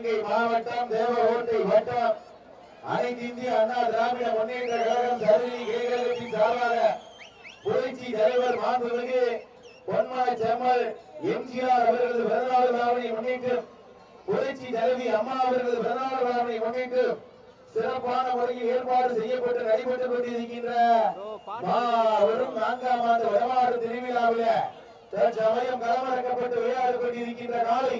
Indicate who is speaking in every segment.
Speaker 1: சிவகங்கை மாவட்டம் தேவகோட்டை வட்டம். அனைத்து இந்திய அண்ணா திராவிட முன்னேற்ற கழகம் சருகி கேகலத்தின் சார்பாக புரட்சி தலைவர் மாண்புமிகு பொன்மாய் செம்மல் எம்ஜிஆர் அவர்களது பிறந்தநாள் விழாவினை முன்னிட்டு புரட்சி தலைவி அம்மா அவர்களது பிறந்தநாள் விழாவினை முன்னிட்டு சிறப்பான முறையில் ஏற்பாடு செய்யப்பட்டு நடைபெற்றுக் கொண்டிருக்கின்ற மாபெரும் நான்காம் ஆண்டு வடமாடு திருவிழாவில் தற்சமயம் களமிறக்கப்பட்டு விளையாடிக் கொண்டிருக்கின்ற நாளை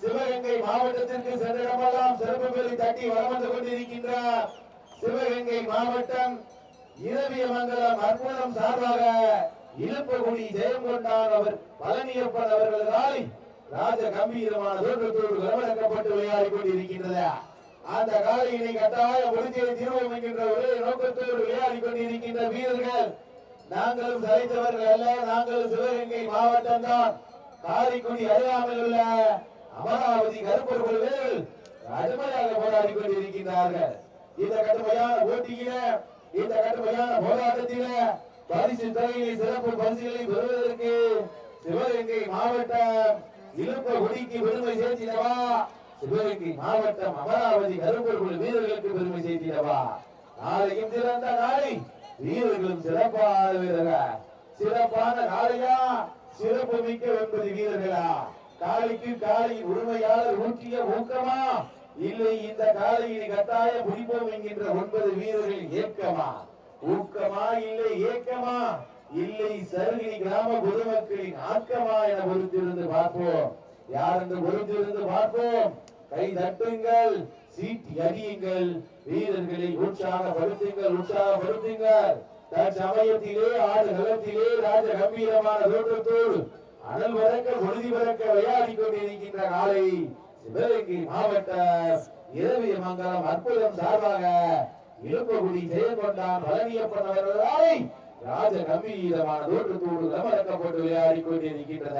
Speaker 1: சிவகங்கை மாவட்டத்திற்கு சென்றிடமெல்லாம் சிறப்பு பெறி தட்டி வலம் வந்து சிவகங்கை மாவட்டம் இரவியமங்கலம் அற்புதம் சார்பாக இழுப்பகுடி ஜெயம் கொண்டார் அவர் பழனியப்பன் அவர்களால் ராஜ கம்பீரமான தோற்றத்தோடு களமிறக்கப்பட்டு விளையாடி கொண்டிருக்கின்றது அந்த காலையினை கட்டாயம் முடிஞ்சை தீர்வோம் என்கின்ற ஒரே நோக்கத்தோடு விளையாடி கொண்டிருக்கின்ற வீரர்கள் நாங்களும் சரித்தவர்கள் அல்ல நாங்களும் சிவகங்கை மாவட்டம் தான் காரைக்குடி அருகாமையில் உள்ள அமராவதி கருப்பர் கடுமையாக போராடி கொண்டிருக்கின்றார்கள். இந்த கடுமையான போட்டியில இந்த கடுமையான போராட்டத்தில பரிசு தொகையை சிறப்பு பரிசுகளை பெறுவதற்கு சிவகங்கை மாவட்டம் இழுப்ப குடிக்கு பெருமை சேர்த்திடவா? சிவகங்கை மாவட்டம் அமராவதி கருப்பர்கள் வீரர்களுக்கு பெருமை சேர்த்திடவா? நாளையும் சிறந்த நாளை வீரர்களும் சிறப்பான வீரர்கள். சிறப்பான நாளையா? சிறப்பு மிக்க ஒன்பது வீரர்களா? காளிக்கு காளியின் உரிமையாளர் ஊற்றிய ஊக்கமா? இல்லை இந்த காளையினை கட்டாய பிடிப்போம் என்கின்ற ஒன்பது வீரர்கள் ஏக்கமா? ஊக்கமா இல்லை ஏக்கமா? இல்லை சருகினி கிராம பொதுமக்களின் ஆக்கமா என பொறுத்திருந்து பார்ப்போம். யார் என்று பொறுத்திருந்து பார்ப்போம். கை தட்டுங்கள் சீட்டி அடியுங்கள் வீரர்களை உற்சாகப்படுத்துங்கள் உற்சாகப்படுத்துங்கள். தற்சமயத்திலே ஆடு களத்திலே ராஜ கம்பீரமான தோற்றத்தோடு அனல் பறக்க பொழுதி பறக்க விளையாடி கொண்டிருக்கின்ற காலை சிவகங்கை மாவட்ட இரவிய மங்கலம் அற்புதம் சார்பாக இழுப்பகுடி ஜெயங்கொண்டான் பழனியப்பன் அவர்களாலை ராஜ கம்பீரமான தோற்றத்தோடு கமலக்கப்பட்டு விளையாடி கொண்டிருக்கின்றன.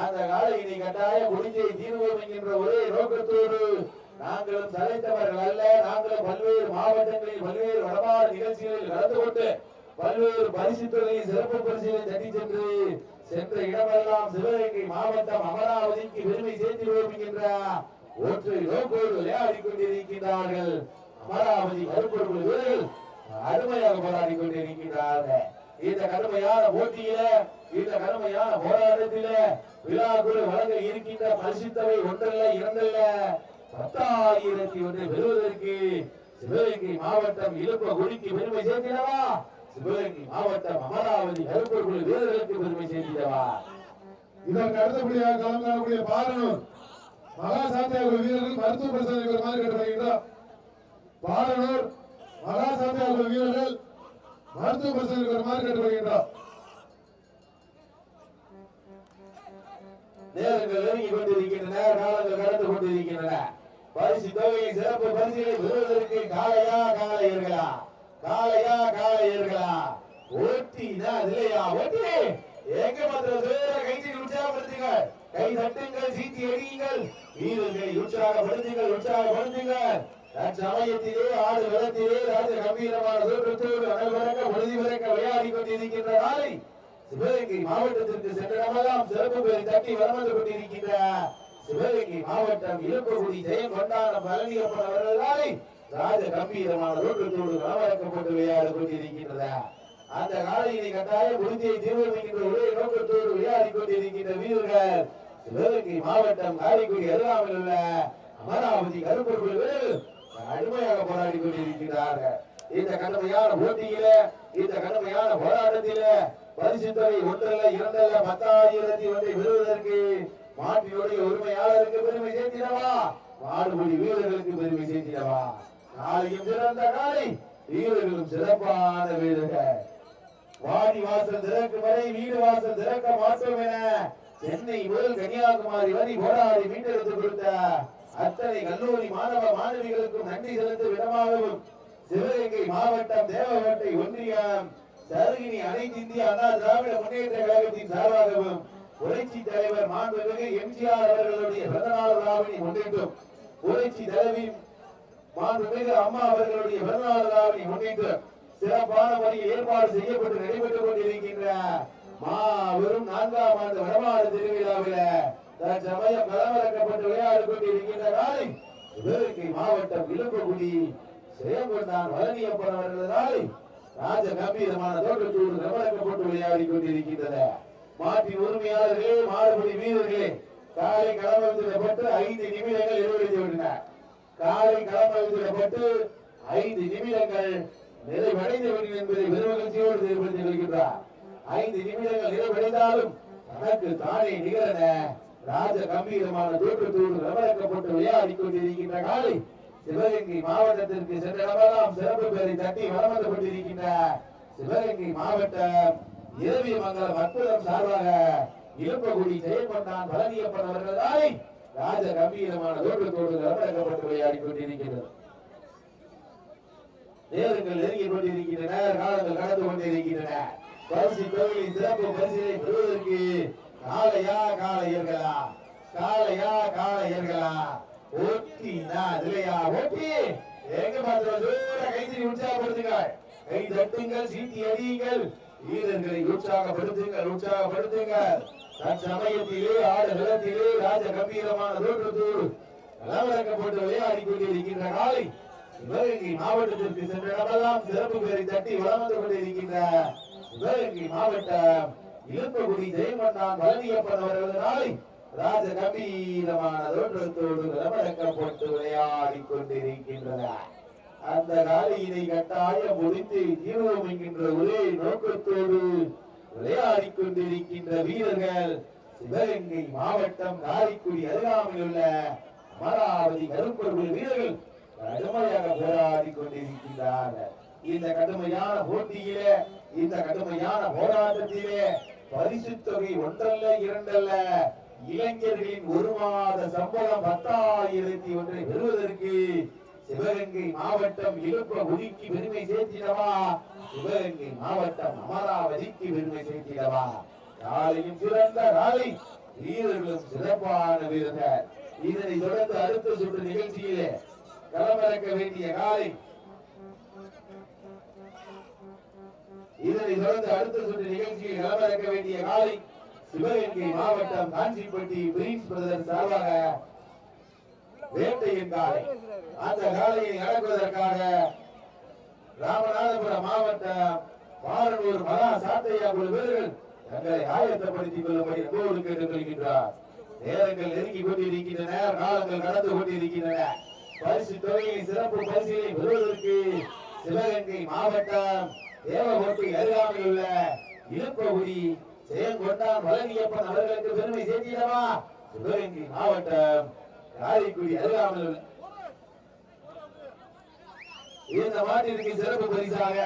Speaker 1: அந்த காலையினை கட்டாய முடிஞ்சை தீர்வோம் என்கின்ற ஒரே நோக்கத்தோடு நாங்களும் தலைத்தவர்கள் அல்ல. நாங்களும் பல்வேறு மாவட்டங்களில் பல்வேறு வடமாறு நிகழ்ச்சிகளில் கலந்து கொண்டு பல்வேறு பரிசு தொகையை சிறப்பு பரிசுகளை தட்டி சென்று சென்ற இடமெல்லாம் சிவகங்கை மாவட்டம் அமராவதிக்கு பெருமை சேர்த்திடுவோம் என்கின்ற ஒற்றை நோக்கோடு விளையாடிக் கொண்டிருக்கின்றார்கள். அமராவதி கருப்பொருள் வீரர்கள் அருமையாக போராடி கொண்டிருக்கின்றார்கள். இந்த கடுமையான போட்டியில இந்த கடுமையான போராட்டத்தில விழாக்குழு வழங்க இருக்கின்ற பரிசுத்தவை ஒன்றல்ல இரண்டல்ல பத்தாயிரத்தி ஒன்றை பெறுவதற்கு சிவகங்கை மாவட்டம் இழுப்ப குடிக்கு பெருமை சேர்த்திடவா சிவகங்கை மாவட்டம் அமராவதி கருப்பர் குழு வீரர்களுக்கு பெருமை சேர்த்திடவா
Speaker 2: இதற்கு அடுத்தபடியாக களம் காணக்கூடிய பாரனூர் மகா சாத்தியாக வீரர்கள் மருத்துவ பரிசோதனை பெறுமாறு கேட்டுக்கொள்கின்றோம் பாரனூர் மகா சாத்தியாக வீரர்கள் மருத்துவ பரிசோதனை பெறுமாறு கேட்டுக்கொள்கின்றோம்
Speaker 1: நேரங்கள் நெருங்கி கொண்டிருக்கின்றன காலங்கள் கடந்து கொண்டிருக்கின்றன. பரிசு தொகையை சிறப்பு பரிசுகளை பெறுவதற்கு காளையா காளையர்களா காளையா காளையர்களா? ஓட்டினா இல்லையா? ஓட்டி! எங்க மாத்திரம் கைதி உற்சாகப்படுத்துங்கள். கை தட்டுங்கள் சீட்டி அடியுங்கள். வீரர்களை உற்சாகப்படுத்துங்கள் உற்சாகப்படுத்துங்கள். தற்சமயத்திலே ஆடு வெள்ளத்திலே ராஜ கம்பீரமான தோற்றத்தோடு அனைவரக்க பொழுதி விறக்க விளையாடி கொண்டிருக்கின்ற நாளை சிவகங்கை மாவட்டத்திற்கு சென்ற இடமெல்லாம் சிறப்பு பேர் தட்டி வரமந்து கொண்டிருக்கின்ற சிவகங்கை மாவட்டம் இருப்பகுடி ஜெயம் கொண்டாட பழனியப்பன் அவர்களாலே ராஜ கம்பீரமான ரோட்டத்தோடு நலவரக்கப்பட்டு விளையாடி கொண்டிருக்கின்றன. அந்த காலையினை கட்டாய முடிஞ்சை தீர்மானிக்கின்ற ஒரே நோக்கத்தோடு விளையாடி கொண்டிருக்கின்ற வீரர்கள் சிவகங்கை மாவட்டம் காரைக்குடி அருகாமல் உள்ள அமராவதி கருப்பர் வீரர்கள் கடுமையாக போராடி கொண்டிருக்கிறார்கள் இந்த கடுமையான போட்டியில இந்த கடுமையான போராட்டத்தில பரிசு தொகை ஒன்றல்ல இரண்டல்ல பத்தாயிரத்தி ஒன்றை பெறுவதற்கு மாட்டினுடைய உரிமையாளருக்கு பெருமை சேர்த்திடவா? மாடுபடி வீரர்களுக்கு பெருமை சேர்த்திடவா? நாளையும் சிறந்த நாளை வீரர்களும் சிறப்பான வீரர்கள் வாடி வாசல் திறக்கும் வரை வீடு வாசல் திறக்க மாட்டோம் என சென்னை முதல் கன்னியாகுமரி வரை போராடி மீட்டெடுத்து கொடுத்த அத்தனை கல்லூரி மாணவ மாணவிகளுக்கும் நன்றி செலுத்தும் விதமாகவும் சிவகங்கை மாவட்டம் தேவகோட்டை ஒன்றியம் சருகினி அனைத்து இந்திய அண்ணா திராவிட முன்னேற்ற கழகத்தின் சார்பாகவும் புரட்சி தலைவர் மாண்புமிகு எம்ஜிஆர் அவர்களுடைய பிறந்தநாள் விழாவினை முன்னிட்டும். புரட்சி தலைவி மாண்புமிகு அம்மா அவர்களுடைய பிறந்தநாள் விழாவை முன்னிட்டு சிறப்பான முறையில் ஏற்பாடு செய்யப்பட்டு நடைபெற்றுக் கொண்டிருக்கின்ற மாபெரும் நான்காம் ஆண்டு வடமாடு திருவிழாவில தற்சமயம் களமிறக்கப்பட்டு விளையாடி கொண்டிருக்கின்ற நாளை சிவகங்கை மாவட்டம் இலும்புகுடி செயல்பட்டான் வளனியப்பன் நாளை ராஜ கம்பீரமான தோட்டத்தோடு களமிறக்கப்பட்டு விளையாடி கொண்டிருக்கின்றன மாட்டின் உரிமையாளர்களே மாடுபடி வீரர்களே காலை களமிறக்கப்பட்டு ஐந்து நிமிடங்கள் நிறைவடைந்து விட்டனர் காலை களமிறக்கப்பட்டு ஐந்து நிமிடங்கள் நிறைவடைந்து விடும் என்பதை பெருமகிழ்ச்சியோடு தெரிவித்துக் கொள்கின்றார். ஐந்து நிமிடங்கள் நிறைவடைந்தாலும் தனக்கு தானே நிகழன ராஜ கம்பீரமான தோற்றத்தோடு ரவரக்கப்பட்டு விளையாடி கொண்டிருக்கின்ற காலை சிவகங்கை மாவட்டத்திற்கு சென்ற இடமெல்லாம் சிறப்பு பெயரை தட்டி வளமந்தப்பட்டிருக்கின்ற சிவகங்கை மாவட்டம் இரவி மங்கலம் அற்புதம் சார்பாக இழுப்பகுடி ஜெயப்பட்டான் பழனியப்பன் தானே ராஜ கம்பீரமான தோற்றத்தோடு ரவரக்கப்பட்டு விளையாடி கொண்டிருக்கிறது. நேரங்கள் நெருங்கி கொண்டிருக்கின்றன காலங்கள் நடந்து கொண்டிருக்கின்றன. பரிசு கோவிலின் சிறப்பு பரிசினை பெறுவதற்கு காளையா காளையர்களா காளையா காளையர்களா. ஓட்டினா இல்லையா ஓட்டி எங்க பாத்திரம் தூர கைத்தறி கை தட்டுங்கள் சீட்டி அடியுங்கள். வீரர்களை உற்சாகப்படுத்துங்கள் உற்சாகப்படுத்துங்கள். தற்சமயத்திலே ஆடுகளத்திலே ராஜ கம்பீரமான தோற்றத்தோடு களமிறக்கப்பட்டு விளையாடி கொண்டிருக்கின்ற காலை சிவகங்கை மாவட்டத்திற்கு சென்ற இடமெல்லாம் சிறப்பு பெயரை தட்டி வளம் வந்து கொண்டிருக்கின்ற சிவகங்கை மாவட்டம் இழுப்பகுடி ஜெயமன்னான் பழனியப்பன் அவர்களால் ராஜ கம்பீரமான தோற்றத்தோடு களமிறக்கப்பட்டு விளையாடி கொண்டிருக்கின்றன. அந்த காலையினை கட்டாயம் முடித்து தீர்வோம் என்கின்ற ஒரே நோக்கத்தோடு விளையாடி கொண்டிருக்கின்ற வீரர்கள் சிவகங்கை மாவட்டம் காரைக்குடி அருகாமையில் உள்ள அமராவதி கருப்பொருள் வீரர்கள் கடுமையாக போராடி கொண்டிருக்கின்றார்கள் இந்த கடுமையான போட்டியிலே இந்த கடுமையான போராட்டத்திலே பரிசு தொகை ஒன்றல்ல இரண்டல்ல இளைஞர்களின் ஒரு மாத சம்பளம் பத்தாயிரத்தி ஒன்றை பெறுவதற்கு சிவகங்கை மாவட்டம் இழுப்ப உதிக்கு பெருமை சேர்த்திடவா? சிவகங்கை மாவட்டம் அமராவதிக்கு பெருமை சேர்த்திடவா? காலையும் சிறந்த நாளை வீரர்களும் சிறப்பான வீரர்கள் இதனை தொடர்ந்து அடுத்த சுற்று நிகழ்ச்சியிலே களமிறக்க வேண்டிய காலை இதனை தொடர்ந்து அடுத்த சுற்று நிகழ்ச்சியில் களமிறக்க வேண்டிய காலை சிவகங்கை மாவட்டம் காஞ்சிப்பட்டி பிரின்ஸ் பிரதர் சார்பாக வேட்டையின் காலை அந்த காலையை அடக்குவதற்காக ராமநாதபுரம் மாவட்டம் பாரனூர் மகா சாத்தையா குழு வீரர்கள் தங்களை ஆயத்தப்படுத்திக் கொள்ளும்படி அன்போடு கேட்டுக் கொள்கின்றார் நேரங்கள் நெருங்கி கொண்டிருக்கின்றன காலங்கள் கடந்து கொண்டிருக்கின்றன. பரிசு தொகையை சிறப்பு பரிசுகளை பெறுவதற்கு சிவகங்கை மாவட்டம் தேவகோட்டை அருகாமையில் உள்ள இழுப்பகுடி செயங்கொண்டான் வழங்கியப்பன் அவர்களுக்கு பெருமை சேர்த்திடவா? சிவகங்கை மாவட்டம் காரைக்குடி அருகாமல் இந்த மாட்டிற்கு சிறப்பு பரிசாக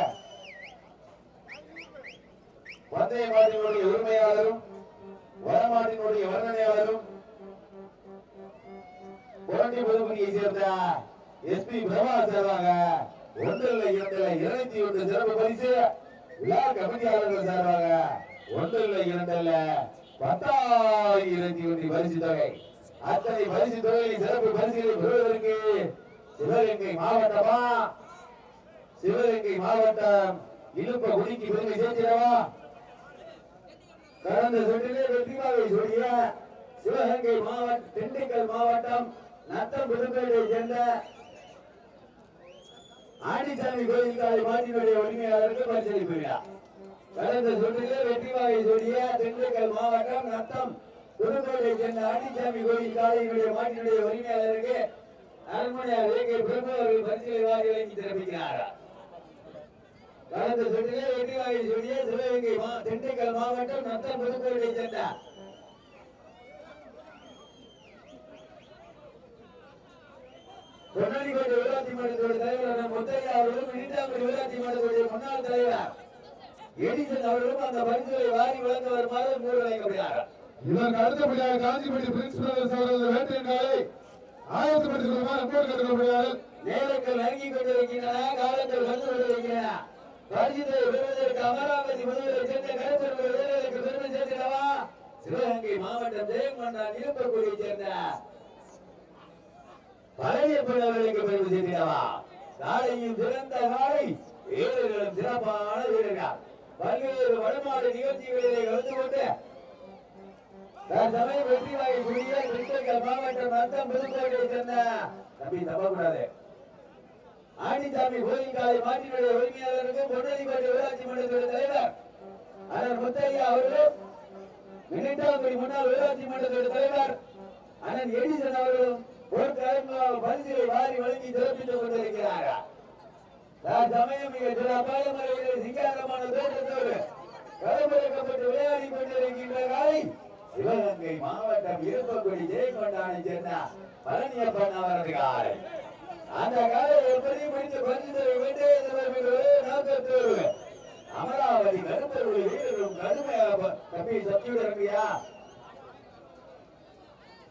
Speaker 1: பந்தய மாட்டினுடைய உரிமையாளரும் வடமாட்டினுடைய வர்ணனையாளரும் புரட்டி புதுக்குடியை சேர்ந்த எஸ்பி பிரபா சேர்வாங்க ஒன்றில் இரண்டில் இருநூத்தி ஒன்று சிறப்பு பரிசு. விழா கமிட்டியாளர்கள் சேர்வாங்க ஒன்றில் இரண்டில் பத்தாயிரத்தி ஒன்று பரிசு தொகை. அத்தனை பரிசு தொகையை சிறப்பு பரிசுகளை பெறுவதற்கு சிவகங்கை மாவட்டமா? சிவகங்கை மாவட்டம் இழுப்ப குடிக்கு பெருமை சேர்க்கிறவா? கடந்த சுற்றிலே வெற்றிமாவை சொல்லிய சிவகங்கை மாவட்டம் திண்டுக்கல் மாவட்டம் நத்தம் புதுக்கோட்டையை சேர்ந்த ஆண்டிசாமி கோயில் காலை மாட்டினுடைய உரிமையாளருக்கு பரிசளிப்பு விழா. கடந்த சுற்றிலே வெற்றிமாவை சொல்லிய திண்டுக்கல் மாவட்டம் நத்தம் புதுக்கோட்டையை சேர்ந்த ஆண்டிசாமி கோயில் காலையினுடைய மாட்டினுடைய உரிமையாளருக்கு அரண்மனையார் ஏகே பிரபு அவர்கள் பரிசீலை வாரி வழங்கி சிறப்பிக்கிறார்கள் கடந்த சுற்றிலே வெற்றி வெற்றிவாகை சொல்லிய சிவகங்கை திண்டுக்கல் மாவட்டம் நத்தம் புதுக்கோட்டையை சேர்ந்த பொன்னாடிக்கோட்டை ஊராட்சி மன்றத்தோட தலைவர் முத்தையா அவர்களும் இடிந்தாங்குடி ஊராட்சி மன்றத்துடைய முன்னாள் தலைவர் எடிசன் அவர்களும் அந்த பரிசுகளை வாரி வழங்க வருமாறு மூடு வழங்கப்படுகிறார்கள்
Speaker 2: இதற்கு அடுத்தபடியாக காஞ்சிபட்டி பிரின்சிபல் பிரதர்ஸ் அவர்களது வேட்டையின் ஆயத்தப்படுத்திக் கொள்ளுமாறு அன்போடு கேட்டுக்கொள்கிறார்கள்
Speaker 1: நேரங்கள் நெருங்கி கொண்டிருக்கின்றன காலங்கள் வந்து கொண்டிருக்கின்றன பரிசுத்தை பெறுவதற்கு அமராவதி முதலில் சேர்ந்த கருத்தர்கள் வீரர்களுக்கு பெருமை சேர்த்திடவா சிவகங்கை மாவட்டம் ஜெயங்கொண்டான் இருப்பக்குடியை சேர்ந்த பழனியப்பன் அவர்களுக்கு பெருமை சேர்த்திடவா நாளையும் சிறந்த காலை வீரர்களும் சிறப்பான வீரர்கள். பல்வேறு வடமாடு நிகழ்ச்சிகளிலே கலந்து கொண்டு
Speaker 3: தற்சமயம் வெற்றி வாங்கி குடிய கிருஷ்ணகிரி மாவட்டம் நத்தம் புதுக்கோட்டையை சேர்ந்த தம்பி தப்பக்கூடாது ஆண்டிசாமி கோயில் காலை மாற்றினுடைய உரிமையாளருக்கும் பொன்னதிப்பட்டி ஊராட்சி மன்றத்துடைய தலைவர் அண்ணன் முத்தையா அவர்களும் மினிட்டாங்குடி முன்னாள் ஊராட்சி மன்றத்துடைய தலைவர் அண்ணன் எடிசன் அவர்களும் பொருட்கள் பரிசுகளை வாரி வழங்கி சிறப்பித்துக் கொண்டிருக்கிறார்கள் சமயம் மிக சிறப்பான முறையில் சிங்காரமான தோற்றத்தோடு களமிறக்கப்பட்டு விளையாடி கொண்டிருக்கின்ற காலை சிவகங்கை மாவட்டம் இருப்பக்குடி ஜெயங்கொண்டானை சேர்ந்த பழனியப்பன் அவரது காலை அந்த காலை எப்படி பிடித்து பரிசு வேண்டிய நோக்கத்தோடு அமராவதி கருப்பருடைய வீரர்களும் கடுமையாக தம்பி சத்தியுடன்யா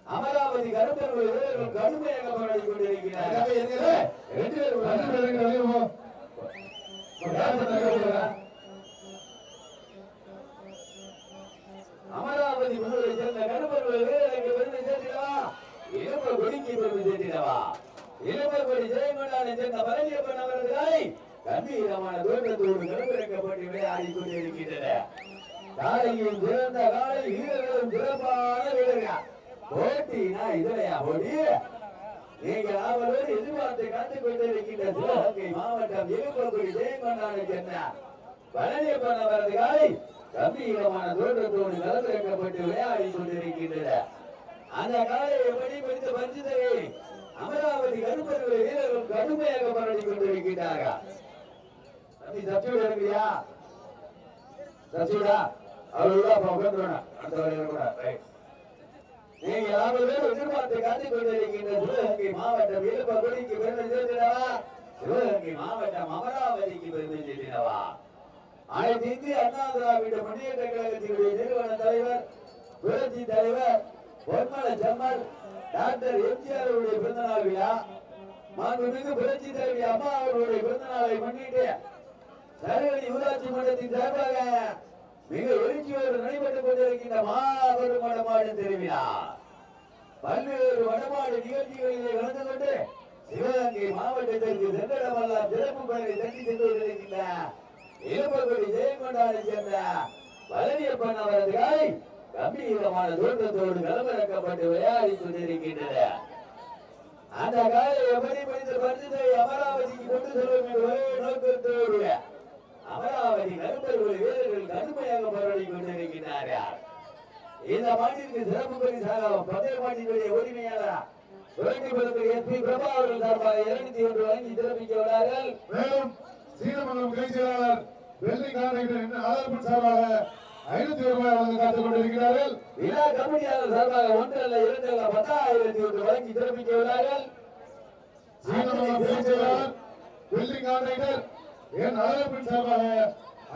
Speaker 3: அமராவதி கருப்பருடைய வீரர்களும் கடுமையாக போராடி கொண்டிருக்கிறார்கள். ரெண்டு பேரும்
Speaker 2: ரெண்டு பேரும் வெளியே போ.
Speaker 3: அமராவதி முதலை சேர்ந்த கருப்பர்கள் வீரர்களுக்கு பெருமை சேர்த்திடவா இளம்ப கொடிக்கு பெருமை சேர்த்திடவா இளம்ப கொடி ஜெயமண்டானை சேர்ந்த பழனியப்பன் அவர்களை கம்பீரமான தோட்டத்தோடு கருப்பிறக்கப்பட்டு விளையாடி கொண்டிருக்கின்றன காலையும் சிறந்த காலை வீரர்களும் சிறப்பான வீரர்கள். போட்டினா இதுலையா போட்டி? நீங்கள் அவரோடு எதிர்பார்த்து காத்துக் கொண்டிருக்கின்ற சிவகங்கை மாவட்டம் இருப்பக்குடி பழனியப்பன் அவரது காலை கம்பீரமான தோற்றத்தோடு விளையாடி கொண்டிருக்கின்றன அந்த காலை எப்படி அமராவதி கருப்பர்கள் வீரர்கள் கடுமையாக போராடி கொண்டிருக்கிறார்கள் தம்பி சப்சியூட் எடுக்கிறியா சப்சியூடா அவர்களா உட்காந்துருவேன் அடுத்த வரையில கூட நீங்க யாரும் பேர் எதிர்பார்த்து காத்துக் கொண்டிருக்கின்ற சிவகங்கை மாவட்டம் இருப்பகுடிக்கு பெருமை சேர்த்திடவா? சிவகங்கை மாவட்டம் அமராவதிக்கு பெருமை சேர்த்திடவா? அனைத்து இந்திய அண்ணா திராவிட முன்னேற்ற கழகத்தினுடைய நிறுவன தலைவர் புரட்சி தலைவர் பொன்மல செம்மல் டாக்டர் எம்ஜிஆர் அவருடைய பிறந்த நாள் விழா மாண்புமிகு புரட்சி தலைவி அம்மா அவர்களுடைய பிறந்த நாளை முன்னிட்டு சரவணி ஊராட்சி மன்றத்தின் சார்பாக மிக எழுச்சியோடு நடைபெற்றுக் கொண்டிருக்கின்ற மாபெரும் வடமாடு திருவிழா. பல்வேறு வடமாடு நிகழ்ச்சிகளிலே கலந்து கொண்டு சிவகங்கை மாவட்டத்திற்கு சென்றடமெல்லாம் சிறப்பு பெயரை தட்டி சென்று கொண்டிருக்கின்ற இளம்பகுடி ஜெயங்கொண்டாரை சேர்ந்த பழனியப்பன் அவரது காலை கம்பீரமான தூக்கத்தோடு களமிறக்கப்பட்டு விளையாடி கொண்டிருக்கின்றன. அந்த காலை எப்படி படித்த பரிசுத்தை அமராவதிக்கு கொண்டு செல்வோம் ஒரே நோக்கத்தோடு அமராவதி கருப்பர்கள் வீரர்கள் கடுமையாக போராடி கொண்டிருக்கிறார்கள் இந்த மாநிலத்திற்கு சிறப்பு பரிசாக பந்தய மாட்டினுடைய உரிமையாளர் சுரண்டிபுரத்தில் எஸ்பி பிரபா அவர்கள் சார்பாக இருநூத்தி ஒன்று வழங்கி சிறப்பிக்க உள்ளார்கள்.
Speaker 2: மேலும் சீனமங்கலம் கிளை செயலாளர் வெள்ளி காரைகள் ஆதரவு சார்பாக ஐநூத்தி ஒரு ரூபாய் காத்துக் கொண்டிருக்கிறார்கள்.
Speaker 3: விழா கமிட்டியாளர் சார்பாக ஒன்று அல்ல இரண்டு அல்ல பத்தாயிரத்தி ஒன்று வழங்கி சிறப்பிக்க உள்ளார்கள்.
Speaker 2: வெள்ளி காரைகள் என் ஆதரவு சார்பாக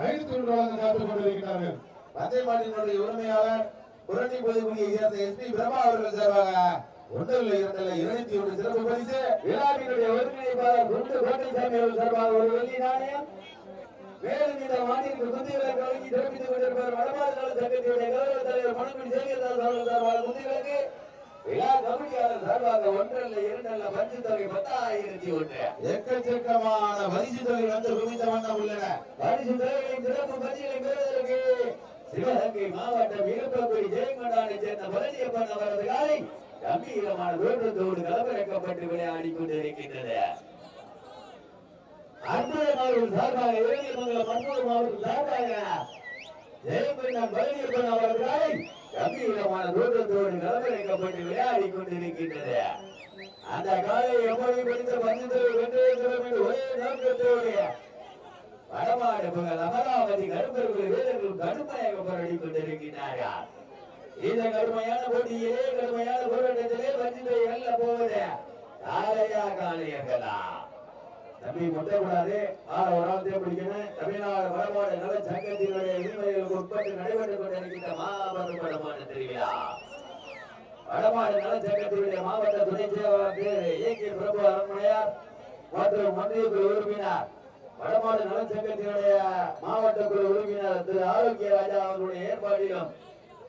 Speaker 2: ஐநூத்தி ரூபாய் வழங்க காத்துக் கொண்டிருக்கிறார்கள்.
Speaker 3: பந்தய மாட்டினுடைய உரிமையாளர் புரட்டி பொதுக்குடியை சேர்ந்த எஸ்பி பிரபா அவர்கள் சார்பாக ஒன்றில் இரண்டில் இருநூத்தி ஒன்று சிறப்பு பரிசு. விழாவினுடைய ஒருங்கிணைப்பாளர் குண்டு கோட்டைசாமி அவர்கள் சார்பாக ஒரு வெள்ளி நாணயம். மேலும் இந்த மாநிலத்திற்கு குந்திகளுக்கு வழங்கி சிறப்பித்துக் கொண்டிருப்பார் வடமாறு நல சங்கத்தினுடைய கௌரவ தலைவர் மணக்குடி சேகர்தாஸ் அவர்கள் சார்பாக விழா கமிட்டியாளர் சார்பாக ஒன்றல்ல இரண்டல்ல பரிசு தொகை பத்தாயிரத்தி ஒன்று எக்கச்சக்கமான பரிசு தொகை வந்து வண்ணம் உள்ளன. பரிசு தொகைகளின் சிறப்பு பரிசுகளை பெறுவதற்கு சிவகங்கை மாவட்டம் இருப்பக்குடி ஜெயங்கொண்டானை சேர்ந்த பழனியப்பன் அவரது காலை கம்பீரமான தோற்றத்தோடு களமிறக்கப்பட்டு விளையாடி கொண்டிருக்கின்றன அற்புதம் அவர்கள் சார்பாக இளைஞர்மங்கலம் அற்புதம் அவர்கள் சார்பாக ஜெயங்கொண்டான் பழனியப்பன் அவரது கம்பீரமான தோற்றத்தோடு களமிறக்கப்பட்டு விளையாடி கொண்டிருக்கின்றன அந்த காலை எப்படி படித்த பஞ்சத்தோடு வென்றே என்று ஒரே நோக்கத்தோடு வடமாடு புகழ் அமராவதி கருப்பர்கள் வீரர்கள் கடுமையாக போராடி கொண்டிருக்கிறார்கள் இந்த கடுமையான போட்டியிலே கடுமையான போராட்டத்திலே பஞ்சிலை வெல்ல போவது காலையா காளையர்களா? தம்பி முட்டக்கூடாது ஆள ஒரு ஆள் தேவை பிடிக்கணும் தமிழ்நாடு வடமாடு நல சங்கத்தினுடைய விதிமுறைகளுக்கு உட்பட்டு நடைபெற்றுக் கொண்டிருக்கின்ற மாபெரும் வடமாடு திருவிழா. வடமாடு நல சங்கத்தினுடைய மாவட்ட துணை செயலாளர் திரு ஏ கே பிரபு அரண்மனையார் மற்றும் ஒன்றிய குழு உறுப்பினர் வடமாடு நலன் சங்கத்தினுடைய மாவட்ட குழு உறுப்பினர் திரு ஆரோக்கிய ராஜா அவர்களுடைய ஏற்பாட்டிலும்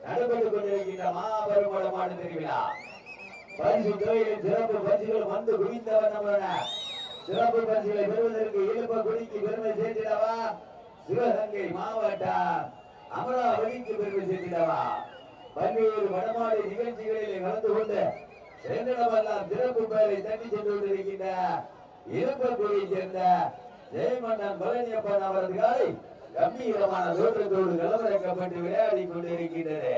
Speaker 3: நடைபெற்றுக் கொண்டிருக்கின்ற மாபெரும் வடமாடு திருவிழா. பரிசு துறையில் சிறப்பு பரிசுகள் வந்து குவிந்தவர் வண்ணமான சிறப்பு பரிசுகளை பெறுவதற்கு இழுப்ப குடிக்கு பெருமை சேர்த்திடவா? சிவகங்கை மாவட்டம் அமராவதிக்கு பெருமை சேர்த்திடவா?
Speaker 1: பல்வேறு வடமாடி நிகழ்ச்சிகளில் கலந்து கொண்டு சென்றனவெல்லாம் சிறப்பு பெயரை தட்டி சென்று கொண்டிருக்கின்ற இருப்பக்குடியை சேர்ந்த ஜெயமன்னன் பழனியப்பன் அவரது காலை கம்பீரமான தோற்றத்தோடு கலவரக்கப்பட்டு விளையாடி கொண்டிருக்கின்றது.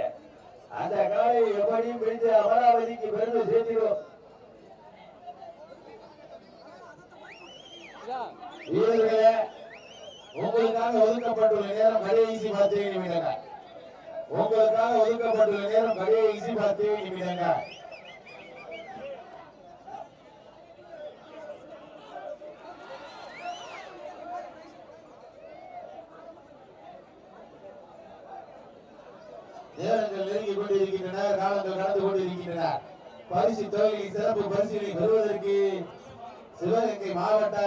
Speaker 1: அந்த காலை எப்படியும் பிடித்து அமராவதிக்கு பெருமை சேர்க்கிறோம் வீரர்களே உங்களுக்காக ஒதுக்கப்பட்டுள்ள நேரம் கடைசி பத்து நிமிடங்கள் உங்களுக்காக ஒதுக்கப்பட்டுள்ள நேரம் கடைசி பத்து நிமிடங்கள் நேரங்கள் நெருங்கிக் கொண்டிருக்கின்றன காலங்கள் கடந்து கொண்டிருக்கின்றன. பரிசு தொகையில் சிறப்பு பரிசீலனை பெறுவதற்கு சிவகங்கை மாவட்ட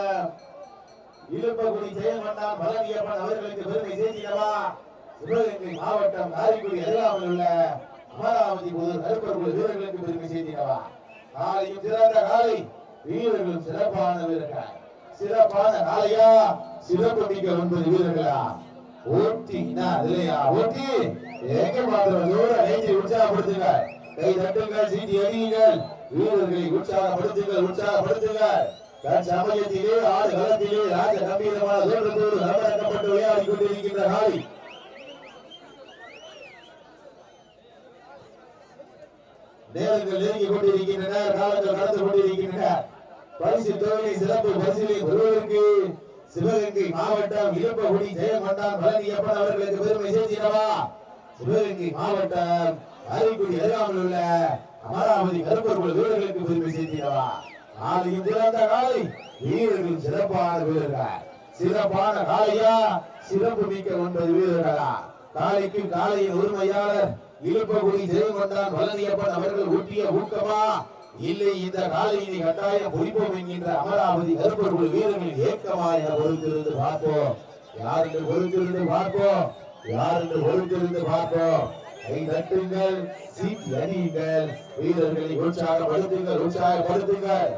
Speaker 1: இழுப்பகுடி ஜெயமன்னான் பழனியப்பன் அவர்களுக்கு பெருமை சேர்த்திடவா? சிவகங்கை மாவட்டம் காரைக்குடி அருகாமல் உள்ள அமராவதி புதூர் கருப்பர்கள் வீரர்களுக்கு பெருமை சேர்த்திடவா? காலையும் சிறந்த காலை வீரர்களும் சிறப்பான வீரர்கள் சிறப்பான காலையா? சிறப்பு மிக்க ஒன்பது வீரர்களா? ஓட்டி இல்லையா ஓட்டி எங்க மாத்திரம் தூர நெஞ்சை உற்சாகப்படுத்துங்க கை தட்டுங்கள் சீட்டி அடியுங்கள் வீரர்களை உற்சாகப்படுத்துங்கள் உற்சாகப்படுத்துங்கள். தன் சமயத்திலே களத்திலே ராஜ கம்பீரமான தோற்றத்தோடு நலமடக்கப்பட்டு விளையாடி கொண்டிருக்கின்ற காலை நேரங்கள் நெருங்கி கொண்டிருக்கின்றன காலங்கள் கொண்டிருக்கின்றன. பரிசு தொழிலை சிறப்பு பரிசிலை பெறுவதற்கு சிவகங்கை மாவட்டம் இளப்பகுடி ஜெயமண்டான் பழனியப்பன் அவர்களுக்கு பெருமை சிவகங்கை மாவட்டம் அரைக்குடி அருகாமல் உள்ள அமராவதி கருப்பொருள் வீரர்களுக்கு பெருமை சேர்த்திடவா? நாளையும் சிறந்த காலை. வீரர்கள் சிறப்பான வீரர்கள் சிறப்பான காலையா சிறப்பு மிக்க ஒன்பது வீரர்களா காலைக்கு காலையின் உரிமையாளர் இழுப்பகுடி ஜெயங்கொண்டான் பழனியப்பன் அவர்கள் ஊட்டிய ஊக்கமா? இல்லை இந்த காலையினை கட்டாயம் பொறிப்போம் என்கின்ற அமராவதி கருப்பர்கள் வீரர்களின் ஏக்கமா என பொறுத்திருந்து பார்ப்போம். யார் என்று பொறுத்திருந்து பார்ப்போம். யார் என்று பொறுத்திருந்து பார்ப்போம். கை தட்டுங்கள் சீட்டி அணியுங்கள். வீரர்களை உற்சாகப்படுத்துங்கள். உற்சாகப்படுத்துங்கள்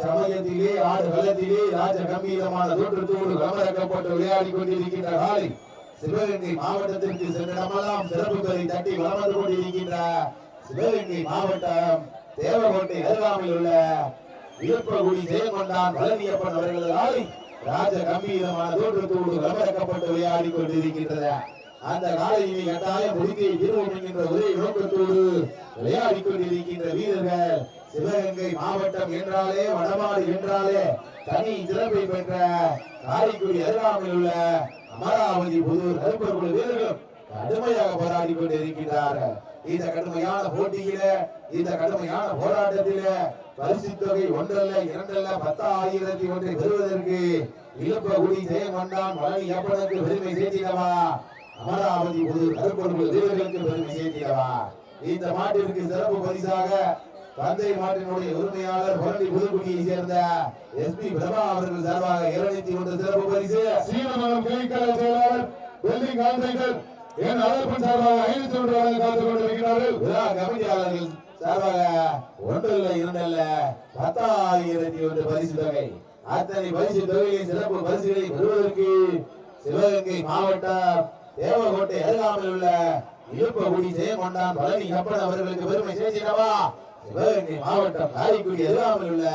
Speaker 1: சமயத்திலே ஆடு களத்திலே ராஜ கம்பீரமான தோற்றத்தோடு கமரக்கப்பட்டு விளையாடி கொண்டிருக்கின்ற காலை சிவகங்கை மாவட்டத்திற்கு சென்ற இடமெல்லாம் சிறப்பு பெறை தட்டி வளம் வந்து கொண்டிருக்கின்ற சிவகங்கை மாவட்டம் தேவகோட்டை அருகாமையில் உள்ள இழுப்பகுடி ஜெயங்கொண்டான் பழனியப்பன் அவர்களது ஆலை ராஜ கம்பீரமான தோற்றத்தோடு கமரக்கப்பட்டு விளையாடி கொண்டிருக்கின்றது அந்த காலையினை கட்டாயம் முடிக்கை தீர்வோம் என்கின்ற ஒரே நோக்கத்தோடு விளையாடி கொண்டிருக்கின்ற வீரர்கள் சிவகங்கை மாவட்டம் என்றாலே வடமாடு என்றாலே தனி சிறப்பை பெற்ற காரைக்குடி அருகாமையில் உள்ள அமராவதி புதூர் கருப்பர்கள் வீரர்களும் கடுமையாக போராடி கொண்டிருக்கிறார்கள் இந்த கடுமையான போட்டியில இந்த கடுமையான போராட்டத்தில பரிசு தொகை ஒன்றல்ல இரண்டல்ல பத்தாயிரத்தி ஒன்றை பெறுவதற்கு இழுப்பகுடி ஜெயமண்டான் வழங்கி அப்பனுக்கு பெருமை சேர்த்திடவா? அமராவதி புதூர் கருப்பர்கள் வீரர்களுக்கு பெருமை சேர்த்திடவா இந்த மாட்டிற்கு சிறப்பு பரிசாக தந்தை மாட்டினுடைய உரிமையாளர் பழனி புதுக்குடியை சேர்ந்த எஸ்பி பிரபா அவர்கள் சார்பாக இருநூத்தி ஒன்று சிறப்பு பரிசு.
Speaker 2: சீனமங்கலம் கிளைக்கலை செயலாளர் டெல்லி காந்திகள் என் அழைப்பின் சார்பாக ஐநூத்தி ஒன்று காத்துக் கொண்டிருக்கிறார்கள்.
Speaker 1: விழா கமிட்டியாளர்கள் சார்பாக ஒன்றல்ல இரண்டல்ல பத்தாயிரத்தி ஒன்று பரிசு தொகை. அத்தனை பரிசு தொகையை சிறப்பு பரிசுகளை பெறுவதற்கு சிவகங்கை மாவட்டம் தேவகோட்டை அருகாமையில் உள்ள இழுப்பகுடி ஜெயமொண்டான் பழனி கப்பன் அவர்களுக்கு பெருமை சேர்த்திடவா? சிவகங்கை மாவட்டம் காரைக்குடி அருகாமையில் உள்ள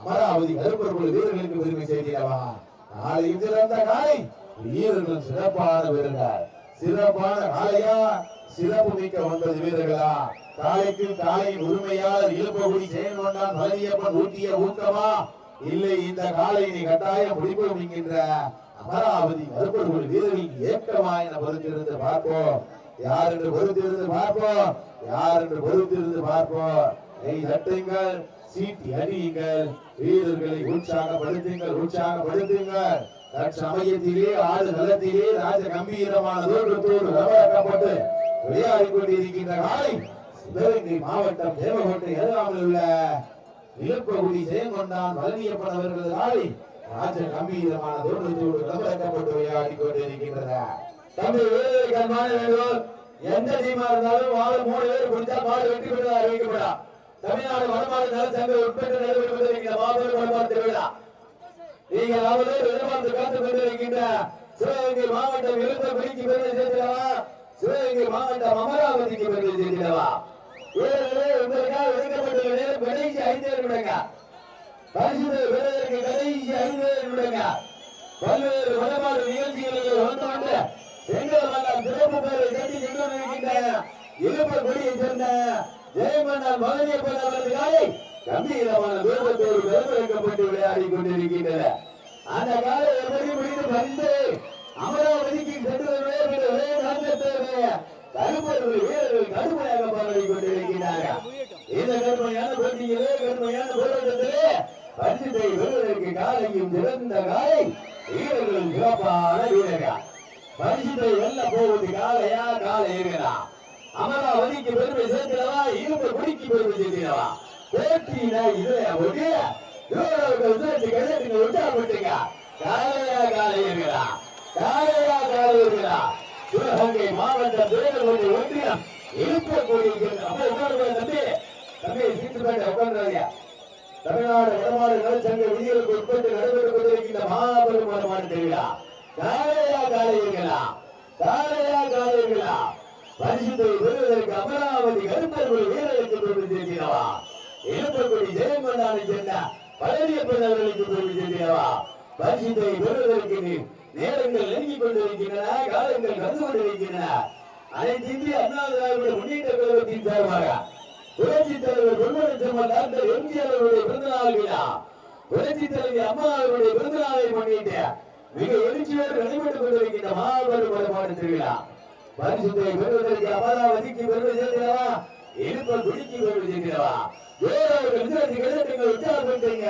Speaker 1: அமராவதி கருப்பர்கள் வீரர்களுக்கு பெருமை சேர்த்திடவா? நாளை சிறந்த காலை. வீரர்கள் சிறப்பான வீரர்கள். சிறப்பான காலையா சிறப்பு மிக்க ஒன்பது வீரர்களா? காலைக்கு காலையின் உரிமையாளர் இழுப்பகுடி ஜெயங்கொண்டான் பழனியப்பன் ஊட்டிய ஊக்கமா? இல்லை இந்த காலையினை கட்டாயம் முடிப்போம் என்கின்ற அமராவதி மறுபடியும் வீரர்களின் ஏக்கமா பொறுத்திருந்து பார்ப்போம். யார் என்று பொறுத்திருந்து பார்ப்போம். யார் என்று பொறுத்திருந்து பார்ப்போம். கை தட்டுங்கள் சீட்டி அடியுங்கள் வீரர்களை உற்சாகப்படுத்துங்கள் உற்சாகப்படுத்துங்கள். தற்சமயத்திலே ஆடு களத்திலே ராஜ கம்பீரமான தோற்றத்தோடு வரவேற்கப்பட்டு விளையாடி கொண்டிருக்கின்ற காலை சிவகங்கை மாவட்டம் தேவகோட்டை எதிராமல் உள்ள நிலப்பகுதி ஜெயங்கொண்டான் பழனியப்பன் அவர்களது காலை ராஜ கம்பீரமான தோற்றத்தோடு வரவேற்கப்பட்டு விளையாடி கொண்டிருக்கின்றன தம்பி கண்மான வேண்டும் எந்த டீமா இருந்தாலும் வாழ மூணு பேர் குடித்தா பாடு வெற்றி பெற்றதாக அறிவிக்கப்படா. தமிழ்நாடு வடமாடு நல சங்க உட்பட்டு நடைபெற்று கொண்டிருக்கிற மாபெரும் வடமாடு திருவிழா. நீங்கள் அவர்கள் எதிர்பார்த்து காத்துக் கொண்டிருக்கின்ற சிவகங்கை மாவட்டம் எழுந்த குடிக்கு பெருமை சேர்க்கிறவா
Speaker 3: சிவகங்கை மாவட்டம் அமராவதிக்கு பெருமை சேர்க்கிறவா வீரர்களே உங்களுக்காக ஒதுக்கப்பட்டுள்ள நேரம் கடைசி ஐந்து நிமிடங்க பரிசுத்தை பெறுவதற்கு கடைசி ஐந்து நிமிடங்க பல்வேறு வடமாடு நிகழ்ச்சிகளுக்கு வந்து செங்கல் மன்னர் சிறப்பு பேரை கட்டி சென்று இருக்கின்ற இழுப்பு கொடியை சேர்ந்த ஜெயமன்னர் மகனியப்பன் அவரது காலை கம்பீரமான தூரத்தோடு பெருமைக்கப்பட்டு விளையாடி கொண்டிருக்கின்றன அந்த காலை எப்படி முடிந்து பறிந்து அமராவதிக்கு சென்று வருவதற்கு ஒரே காரணத்தோடு கருப்பர்கள் வீரர்கள் கடுமையாக பாராடி கொண்டிருக்கிறார்கள். இந்த கடுமையான போட்டியிலே கடுமையான போராட்டத்திலே பரிசுத்தை பெறுவதற்கு காலையும் சிறந்த காலை வீரர்களும் சிறப்பான வீரர்கள். பரிசுத்தை வெல்ல போவது காலையா காலை ஏறுகிறா அமராவதிக்கு பெருமை சேர்க்கிறவா இருப்பு குடிக்கு பெருமை சேர்க்கிறவா? போட்டியினா இதுல ஒடிய இவர்களுக்கு சேர்த்து கிடையாது விட்டா உற்சாகப்பட்டுங்க காலையா காலை ஏறுகிறா காலையா காலை ஏறுகிறா சிவகங்கை மாவட்டம் திருநெல்வேலி ஒன்றியம் இருப்பு இருக்கக்கூடிய அப்ப உட்கார்ந்து தம்பி? தம்பி சீட்டு பேட்டை உட்கார்றாங்க தமிழ்நாடு வடமாடு நலச்சங்க விதிகளுக்கு உட்பட்டு நடைபெற்றுக் கொண்டிருக்கின்ற மாபெரும் வடமாடு திருவிழா காலையா காலையர்களா காலையா காலையர்களா பரிசுத்தை பெறுவதற்கு அமராவதி கருப்பர்கள் வீரர்களுக்கு பெருமை சேர்க்கிறவா இளப்பக்குடி ஜெயமன்னானை சேர்ந்த பழனியப்பன் அவர்களுக்கு பெருமை பரிசுத்தை பெறுவதற்கு நேரங்கள் நெருங்கிக் கொண்டிருக்கின்றன காலங்கள் கடந்து கொண்டிருக்கின்றன. அனைத்து இந்திய அண்ணா திராவிட முன்னேற்ற கழகத்தின் சார்பாக புரட்சி தலைவர் பொன்மனச்செம்மல் டாக்டர் எம்ஜிஆர் அவருடைய பிறந்த நாள் விழா. புரட்சி தலைவி அம்மா அவருடைய பிறந்த நாளை முன்னிட்டு மிக எழுச்சியோடு நடைபெற்றுக் கொண்டிருக்கின்ற மாபெரும் வடமாடு திருவிழா. பரிசுத்தை பெறுவதற்கு அமராவதிக்கு பெறுவது சேர்க்கிறவா? இருப்ப குடிக்கு பெறுவது சேர்க்கிறவா? வேறவர்கள் விசாரித்து கழுத்துங்க உற்சாகப்படுத்துங்க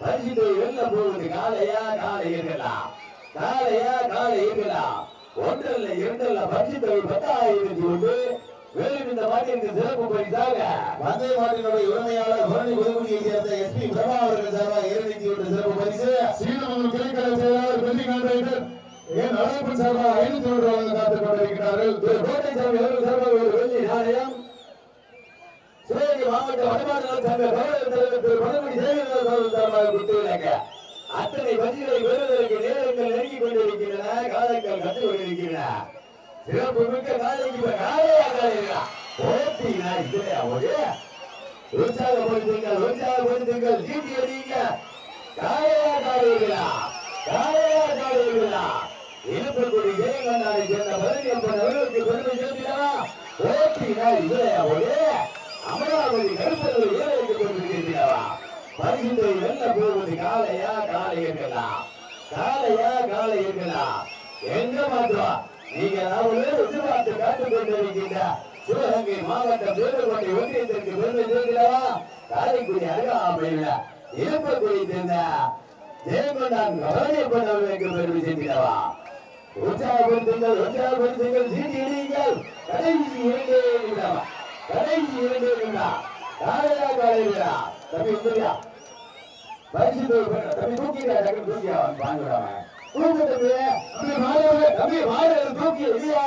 Speaker 3: பரிசுத்தை வெல்ல போவது காலையா காலை இருக்கலாம் காலையா காலை இருக்கலாம் ஒன்றல்ல இரண்டல்ல பரிசுத்தை பத்தாயிரத்தி ஒன்று. மேலும் இந்த மாட்டிற்கு சிறப்பு பரிசாக
Speaker 1: பந்தய மாட்டினுடைய உரிமையாளர் பரணி புதுக்குடியை சேர்ந்த எஸ்பி பிரபா அவர்கள் சார்பாக இருநூத்தி ஒன்று சிறப்பு பரிசு. சீனமங்கலம் கிளைக்கலை செயலாளர் பெல்லி கான்ட்ராக்டர் என் அழகப்பன் சார்பாக ஐநூத்தி ஒன்று வழங்க காத்துக் கொண்டிருக்கிறார்கள்.
Speaker 3: திரு கோட்டைசாமி அவர்கள் சார்பாக ஒரு வெள்ளி நாணயம். சிவகங்கை மாவட்ட வடமாடு நல சங்க கௌரவ தலைவர் திரு பணமணி சேகரன் அவர்கள் சார்பாக கொடுத்துள்ளாங்க. அத்தனை பரிசுகளை பெறுவதற்கு நேரங்கள் நெருங்கிக் கொண்டிருக்கின்றன காலங்கள் கண்டு கொண்டிருக்கின்றன. சிறப்பு மிக்க காலைக்கு இப்ப காலையா காலையா? போட்டீங்கன்னா இல்லையா ஒரு உற்சாகப்படுத்துங்கள் உற்சாகப்படுத்துங்கள். சீட்டி அடிங்க காலையா காலையா? காலையா காலையா? இழுப்பக்குடி ஜெயங்கண்ணாரை சேர்ந்த பழனியப்பன் அவர்களுக்கு பெருமை சேர்க்கிறா போட்டீங்கன்னா இல்லையா ஒரு அமராவதி கருப்பர்கள் ஏழைக்கு பெருமை சேர்க்கிறவா பரிசுத்தை வெல்ல போவது காலையா காலை இருக்கலாம் காலையா காலை இருக்கலாம் எங்க மாத்திரம் நீங்க எதிர்பார்த்து காத்துக் கொண்டிருக்கின்ற சிவகங்கை மாவட்டம் வேலுக்கோட்டை ஒன்றியத்திற்கு பெருமை சேர்க்கிறவா காரைக்குடி அருகாமையில இழுப்பக்குடி சேர்ந்த ஜெயங்கொண்டான் கவலையப்பன் அவர்களுக்கு பெருமை சேர்க்கிறவா உற்சாகப்படுத்துங்கள் உற்சாகப்படுத்துங்கள் சீட்டி கடைசி இரண்டே நிமிடம். கடைசி இரண்டே நிமிடம். காலையா காலையா தம்பி பரிசு தம்பி தூக்கிடா டக்கு வாங்கிடாம தூக்கு தம்பி தம்பி மாடு தம்பி மாடு தூக்கி இல்லையா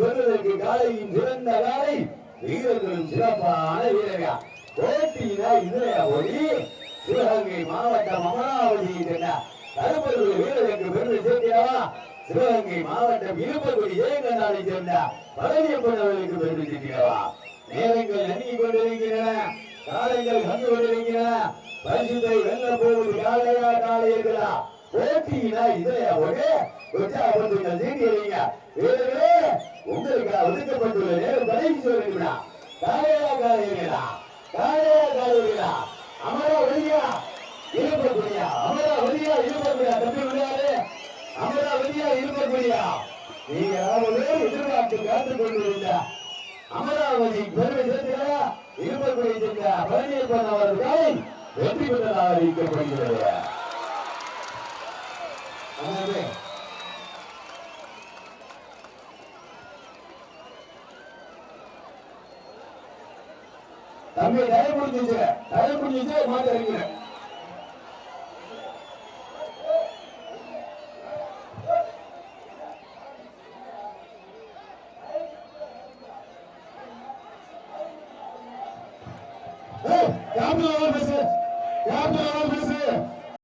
Speaker 3: பெறுவதற்கு காலையின் சிறந்த காலை வீரர்களும் சிறப்பான இதுலையா ஒளி சிவகங்கை மாவட்டம் அமராவதி என்ற வீரர்களுக்கு பெருமை சேர்க்கிறவா? சிவகங்கை மாவட்டம் இருப்பக்குடி ஜெயங்கண்ணாவை சேர்ந்த பழனியப்பன் அவர்களுக்கு பெருமை சேர்க்கிறவா? நேரங்கள் நெருங்கிக் கொண்டிருக்கின்றன. காலங்கள் கண்டு கொண்டிருக்கின்றன. பரிசுத்தை வெல்ல போவது காலையா காலையர்களா போட்டினா இதையா ஒரு உற்சாகப்படுத்துங்கள். சீட்டி அடிங்க வீரர்களே உங்களுக்கு ஒதுக்கப்பட்டுள்ள நேரம் பதவி சொல்லுங்களா காலையா காலையர்களா காலையா காலையர்களா அமரா ஒளியா இருப்பக்கூடியா அமரா ஒளியா இருப்பக்கூடியா தம்பி விளையாடு அமரா ஒளியா இருப்பக்கூடியா நீங்க யாவது எதிர்பார்த்து காத்துக் கொண்டிருந்த அமராவதி பெருமை சேர்த்துக்கிறா இருப்பக்கூடிய சேர்ந்த பழனியப்பன் அவர்கள் வெற்றி பெற்றதாக அறிவிக்கப்படுகிறது தம்பி தயவு முடிஞ்சிச்சு தயவு முடிஞ்சிச்சு மாத்த